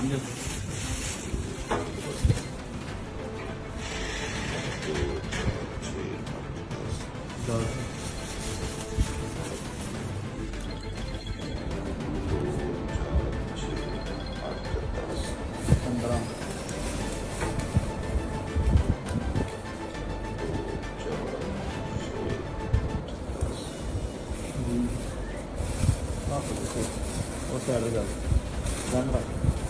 ਪੰਜ ਦਸ ਪੰਦਰਾਂ ਉਹ ਸਾਈਡ ਤੇ ਗੱਲ ਗੰਨ ਰੱਖ ਬਈ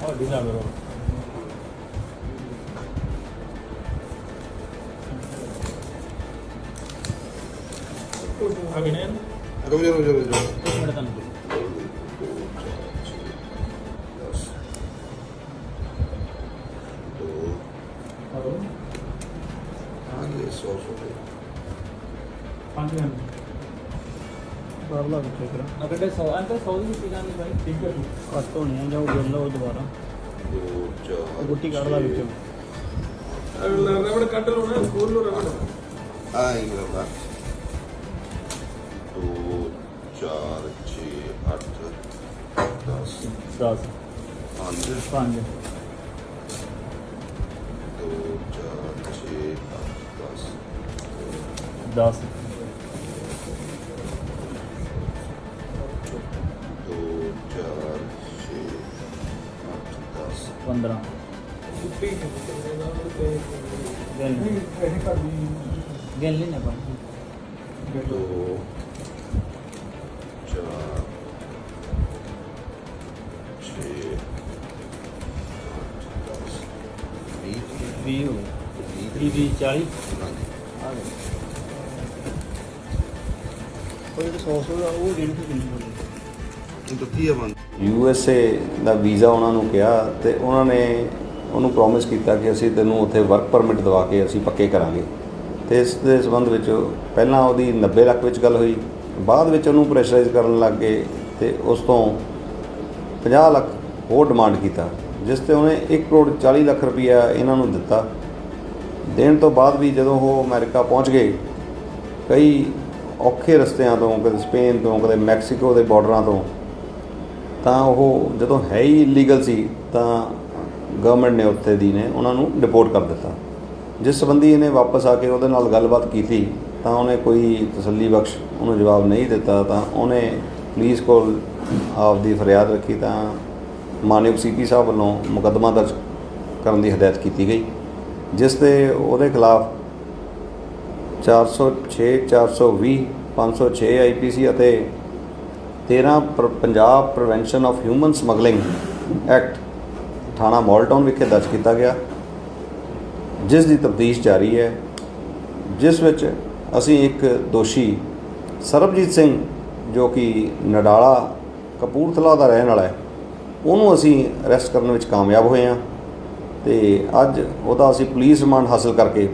ਕਰਾਂਗੇ ਦਸ ਤੇਰਾ ਕਿ ਨਾਮ ਹੈ ਹੋਰ ਵੀ ਲਾ ਲਓ ਅਗੇ ਨੇ ਅਗਮ ਜਰੋ ਜਰੋ ਜਰੋ ਇੱਕ ਮਿੰਟ ਤੁਹਾਨੂੰ ਆਗੇ ਸੌ ਸੌ ਪੰਜ ਮਿੰਟ ਬਾਬਲਾ ਵਿੱਚ ਕਰਾਂ ਅਗਰ ਤੇ 100 ਅੰਦਰ 100 ਦੀ ਪੀ ਲਾਂਗੇ ਭਾਈ ਠੀਕ ਹੈ ਘੱਟ ਹੋਣੀ ਆ ਜਾਓ ਗਿਣ ਲਓ ਦੁਬਾਰਾ। ਦੋ ਚਾਰ ਗੁੱਟੀ ਕੱਢ ਲਾ ਵਿੱਚੋਂ। ਅਗਲਾ ਰਬੜ ਕੱਢ ਲਓ ਨਾ ਖੋਲ ਲਓ ਰਬੜ। ਆਈ ਬਾਬਾ ਦੋ ਚਾਰ ਛੇ ਅੱਠ ਦਸ। 10 ਪੰਜ। ਪੰਜ। ਦੋ ਚਾਰ ਛੇ ਅੱਠ ਦਸ। 10 ਦਸ 15 ਗੁੱਟੀ ਗਿਣ ਨਹੀਂ ਇਹ ਕਰ ਦੀ ਗਿਣ ਲੈਣਾ ਪੰਜ ਦੋ ਚਾਰ ਛੇ ਅੱਠ ਦਸ ਵੀਹ 20 ਹੋ ਗਏ 30 20 40 ਆ ਗਏ। ਕੋਈ ਤਾਂ 100 100 ਦਾ ਉਹ ਕੇ ਕਿੰਨੀ ਹੋ ਗਈ ਕੀ ਆ ਬੰਦ ਯੂ ਐਸ ਏ ਦਾ ਵੀਜ਼ਾ ਉਹਨਾਂ ਨੂੰ ਕਿਹਾ ਤੇ ਉਹਨਾਂ ਨੇ ਉਹਨੂੰ ਪ੍ਰੋਮਿਸ ਕੀਤਾ ਕਿ ਅਸੀਂ ਤੈਨੂੰ ਉੱਥੇ ਵਰਕ ਪਰਮਿਟ ਦਵਾ ਕੇ ਅਸੀਂ ਪੱਕੇ ਕਰਾਂਗੇ। ਤੇ ਇਸ ਦੇ ਸੰਬੰਧ ਵਿੱਚ ਪਹਿਲਾਂ ਉਹਦੀ 90 ਲੱਖ ਵਿੱਚ ਗੱਲ ਹੋਈ, ਬਾਅਦ ਵਿੱਚ ਉਹਨੂੰ ਪ੍ਰੈਸ਼ਰਾਈਜ਼ ਕਰਨ ਲੱਗ ਗਏ ਤੇ ਉਸ ਤੋਂ 50 ਲੱਖ ਹੋਰ ਡਿਮਾਂਡ ਕੀਤਾ, ਜਿਸ ਤੇ ਉਹਨੇ 1 ਕਰੋੜ 40 ਲੱਖ ਰੁਪਈਆ ਇਹਨਾਂ ਨੂੰ ਦਿੱਤਾ। ਦੇਣ ਤੋਂ ਬਾਅਦ ਵੀ ਜਦੋਂ ਉਹ ਅਮਰੀਕਾ ਪਹੁੰਚ ਗਏ, ਕਈ ਔਖੇ ਰਸਤਿਆਂ ਤੋਂ, ਕਦੇ ਸਪੇਨ ਤੋਂ, ਕਦੇ ਮੈਕਸੀਕੋ ਦੇ ਬਾਰਡਰਾਂ ਤੋਂ ਤਾਂ ਉਹ ਜਦੋਂ ਹੈ ਹੀ ਇਲੀਗਲ ਸੀ, ਤਾਂ ਗਵਰਨਮੈਂਟ ਨੇ ਉੱਥੇ ਦੀ ਨੇ ਉਹਨਾਂ ਨੂੰ ਡਿਪੋਰਟ ਕਰ ਦਿੱਤਾ। ਜਿਸ ਸੰਬੰਧੀ ਇਹਨੇ ਵਾਪਸ ਆ ਕੇ ਉਹਦੇ ਨਾਲ ਗੱਲਬਾਤ ਕੀਤੀ, ਤਾਂ ਉਹਨੇ ਕੋਈ ਤਸੱਲੀ ਬਖਸ਼ ਉਹਨੂੰ ਜਵਾਬ ਨਹੀਂ ਦਿੱਤਾ, ਤਾਂ ਉਹਨੇ ਪੁਲਿਸ ਕੋਲ ਆਪਦੀ ਫਰਿਆਦ ਰੱਖੀ, ਤਾਂ ਮਾਨਯੋਗ ਸੀਪੀ ਸਾਹਿਬ ਵੱਲੋਂ ਮੁਕੱਦਮਾ ਦਰਜ ਕਰਨ ਦੀ ਹਦਾਇਤ ਕੀਤੀ ਗਈ, ਜਿਸ ਤੇ ਉਹਦੇ ਖਿਲਾਫ 406 420 506 ਆਈਪੀਸੀ ਅਤੇ 13 ਪ੍ਰ- Punjab prevention of human smuggling act ਥਾਣਾ ਮਾਲਟਾਊਨ ਵਿਖੇ ਦਰਜ ਕੀਤਾ ਗਿਆ। ਜਿਸ ਦੀ ਤਫਤੀਸ਼ ਜਾਰੀ ਹੈ, ਜਿਸ ਵਿੱਚ ਅਸੀਂ ਇੱਕ ਦੋਸ਼ੀ ਸਰਬਜੀਤ ਸਿੰਘ, ਜੋ ਕਿ ਨਡਾਲਾ ਕਪੂਰਥਲਾ ਦਾ ਰਹਿਣ ਵਾਲਾ ਹੈ, ਉਹਨੂੰ ਅਸੀਂ ਅਰੈਸਟ ਕਰਨ ਵਿੱਚ ਕਾਮਯਾਬ ਹੋਏ ਹਾਂ ਤੇ ਅੱਜ ਉਹਦਾ ਅਸੀਂ ਪੁਲਿਸ ਰਿਮਾਂਡ ਹਾਸਲ ਕਰਕੇ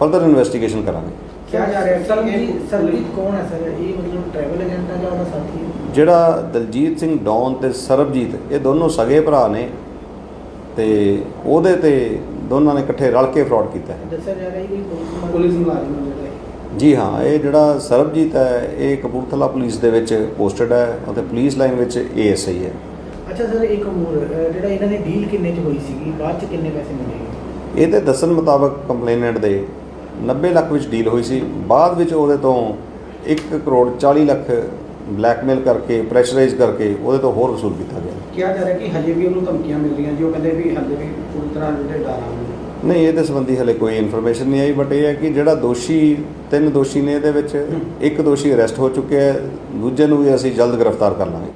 ਫਰਦਰ ਇਨਵੈਸਟੀਗੇਸ਼ਨ ਕਰਾਂਗੇ। ਕਿਹਾ ਜਾ ਰਿਹਾ? ਹੈ ਕਿ ਇਹ ਸਰਬਜੀਤ ਕੌਣ ਹੈ ਸਰ? ਇਹ ਮਤਲਬ ਟਰੈਵਲ ਏਜੰਟ ਹੈ ਜਾਂ ਉਹਦਾ ਸਾਥੀ ਹੈ? ਜਿਹੜਾ ਦਲਜੀਤ ਸਿੰਘ ਡੌਨ ਤੇ ਸਰਬਜੀਤ ਇਹ ਦੋਨੋਂ ਸਗੇ ਭਰਾ ਨੇ ਤੇ ਉਹਦੇ ਤੇ ਦੋਨਾਂ ਨੇ ਇਕੱਠੇ ਰਲ ਕੇ ਫਰਾਡ ਕੀਤਾ ਹੈ। ਦੱਸਿਆ ਜਾ ਰਿਹਾ ਹੈ ਕਿ ਪੁਲਿਸ ਪੁਲਿਸ ਮੁਲਾਜ਼ਮ ਹੈ ਜਿਹੜਾ ਇਹ। ਜੀ ਹਾਂ ਇਹ ਜਿਹੜਾ ਸਰਬਜੀਤ ਹੈ ਇਹ ਕਪੂਰਥਲਾ ਪੁਲਿਸ ਦੇ ਵਿੱਚ ਪੋਸਟਡ ਹੈ ਅਤੇ ਪੁਲਿਸ ਲਾਈਨ ਵਿੱਚ ਏਐਸਆਈ ਹੈ। ਅੱਛਾ ਸਰ ਇੱਕ ਹੋਰ ਜਿਹੜਾ ਇਹਨਾਂ ਦੀ ਡੀਲ ਕਿੰਨੇ ਚ ਹੋਈ ਸੀਗੀ? ਬਾਅਦ ਚ ਕਿੰਨੇ ਪੈਸੇ ਮਿਲੇਗੇ ਇਹਦੇ ਦੱਸਣ ਮੁਤਾਬਕ ਕੰਪਲੇਨੈਂਟ ਦੇ 90 ਲੱਖ ਵਿੱਚ ਡੀਲ ਹੋਈ ਸੀ। ਬਾਅਦ ਵਿੱਚ ਉਹਦੇ ਤੋਂ 1 ਕਰੋੜ 40 ਲੱਖ ਬਲੈਕਮੇਲ ਕਰਕੇ ਪ੍ਰੈਸ਼ਰਾਈਜ਼ ਕਰਕੇ ਉਹਦੇ ਤੋਂ ਹੋਰ ਵਸੂਲ ਕੀਤਾ ਗਿਆ। ਕਿਹਾ ਜਾ ਰਿਹਾ ਕਿ ਹਜੇ ਵੀ ਉਹਨੂੰ ਧਮਕੀਆਂ ਮਿਲ ਰਹੀਆਂ ਜੋ ਕਹਿੰਦੇ ਵੀ ਹਜੇ ਵੀ ਪੂਰੀ ਤਰ੍ਹਾਂ ਜਿਹੜੇ ਡਾਰਾ ਨਹੀਂ ਇਹਦੇ ਸੰਬੰਧੀ ਹਲੇ ਕੋਈ ਇਨਫੋਰਮੇਸ਼ਨ ਨਹੀਂ ਆਈ ਬਟ ਇਹ ਹੈ ਕਿ ਜਿਹੜਾ ਦੋਸ਼ੀ ਤਿੰਨ ਦੋਸ਼ੀ ਨੇ ਇਹਦੇ ਵਿੱਚ ਇੱਕ ਦੋਸ਼ੀ ਅਰੈਸਟ ਹੋ ਚੁੱਕਿਆ ਹੈ ਦੂਜੇ ਨੂੰ ਵੀ ਅਸੀਂ ਜਲਦ ਗ੍ਰਿਫਤਾਰ ਕਰ ਲਾਂਗੇ।